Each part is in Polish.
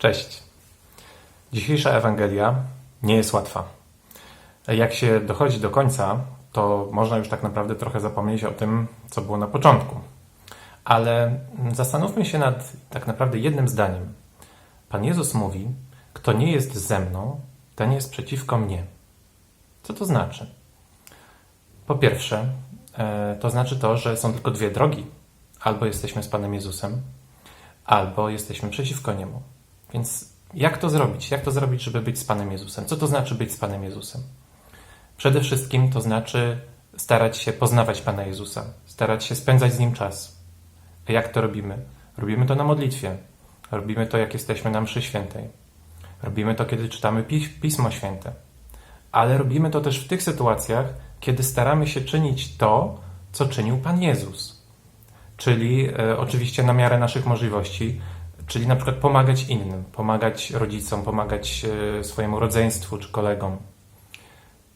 Cześć. Dzisiejsza Ewangelia nie jest łatwa. Jak się dochodzi do końca, to można już tak naprawdę trochę zapomnieć o tym, co było na początku. Ale zastanówmy się nad tak naprawdę jednym zdaniem. Pan Jezus mówi: Kto nie jest ze mną, ten jest przeciwko mnie. Co to znaczy? Po pierwsze, e, to znaczy to, że są tylko dwie drogi. Albo jesteśmy z Panem Jezusem, albo jesteśmy przeciwko Niemu. Więc jak to zrobić? Jak to zrobić, żeby być z Panem Jezusem? Co to znaczy być z Panem Jezusem? Przede wszystkim to znaczy starać się poznawać Pana Jezusa, starać się spędzać z Nim czas. A jak to robimy? Robimy to na modlitwie. Robimy to, jak jesteśmy na mszy świętej. Robimy to, kiedy czytamy Pis- Pismo Święte. Ale robimy to też w tych sytuacjach, kiedy staramy się czynić to, co czynił Pan Jezus. Czyli e, oczywiście na miarę naszych możliwości, czyli na przykład pomagać innym, pomagać rodzicom, pomagać e, swojemu rodzeństwu czy kolegom.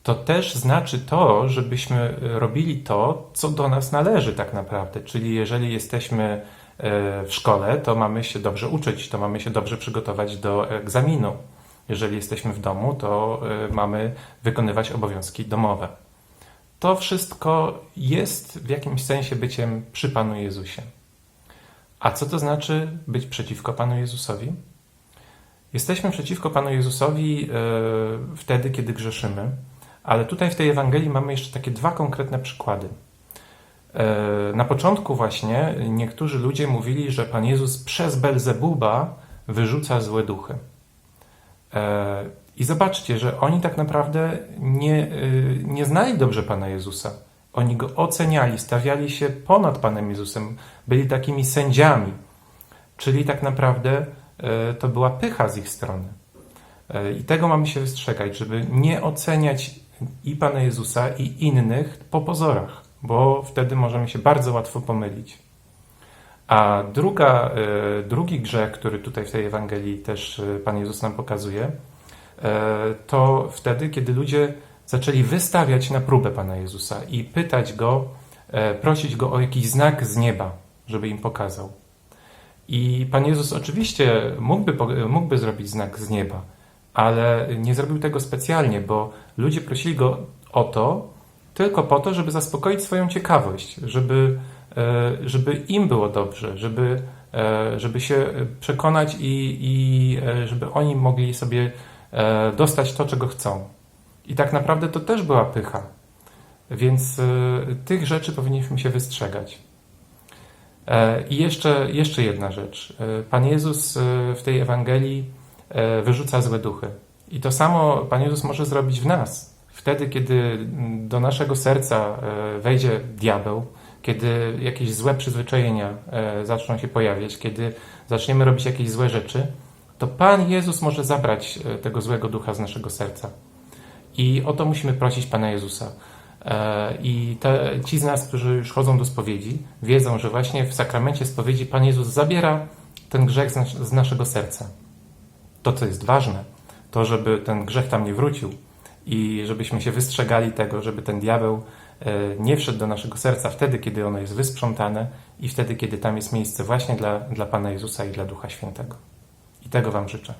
To też znaczy to, żebyśmy e, robili to, co do nas należy tak naprawdę. Czyli jeżeli jesteśmy e, w szkole, to mamy się dobrze uczyć, to mamy się dobrze przygotować do egzaminu. Jeżeli jesteśmy w domu, to mamy wykonywać obowiązki domowe. To wszystko jest w jakimś sensie byciem przy Panu Jezusie. A co to znaczy być przeciwko Panu Jezusowi? Jesteśmy przeciwko Panu Jezusowi e, wtedy, kiedy grzeszymy, ale tutaj w tej Ewangelii mamy jeszcze takie dwa konkretne przykłady. E, na początku właśnie niektórzy ludzie mówili, że Pan Jezus przez Belzebuba wyrzuca złe duchy. E, I zobaczcie, że oni tak naprawdę nie, nie znali dobrze Pana Jezusa. Oni go oceniali, stawiali się ponad Panem Jezusem, byli takimi sędziami. Czyli tak naprawdę e, to była pycha z ich strony. E, I tego mamy się wystrzegać, żeby nie oceniać i Pana Jezusa, i innych po pozorach, bo wtedy możemy się bardzo łatwo pomylić. A druga, e, drugi grzech, który tutaj w tej Ewangelii też Pan Jezus nam pokazuje, to wtedy, kiedy ludzie zaczęli wystawiać na próbę Pana Jezusa i pytać Go, e, prosić Go o jakiś znak z nieba, żeby im pokazał. I Pan Jezus oczywiście mógłby, mógłby zrobić znak z nieba, ale nie zrobił tego specjalnie, bo ludzie prosili Go o to tylko po to, żeby zaspokoić swoją ciekawość, żeby, e, żeby im było dobrze, żeby, e, żeby się przekonać i, i żeby oni mogli sobie dostać to, czego chcą. I tak naprawdę to też była pycha. Więc e, tych rzeczy powinniśmy się wystrzegać. E, I jeszcze, jeszcze jedna rzecz. E, Pan Jezus e, w tej Ewangelii e, wyrzuca złe duchy. I to samo Pan Jezus może zrobić w nas. Wtedy, kiedy mm, do naszego serca wejdzie diabeł, kiedy jakieś złe przyzwyczajenia zaczną się pojawiać, kiedy zaczniemy robić jakieś złe rzeczy, to Pan Jezus może zabrać tego złego ducha z naszego serca. I o to musimy prosić Pana Jezusa. E, I te, ci z nas, którzy już chodzą do spowiedzi, wiedzą, że właśnie w sakramencie spowiedzi Pan Jezus zabiera ten grzech z, nas, z naszego serca. To, co jest ważne, to żeby ten grzech tam nie wrócił i żebyśmy się wystrzegali tego, żeby ten diabeł e, nie wszedł do naszego serca wtedy, kiedy ono jest wysprzątane i wtedy, kiedy tam jest miejsce właśnie dla, dla Pana Jezusa i dla Ducha Świętego. I tego Wam życzę.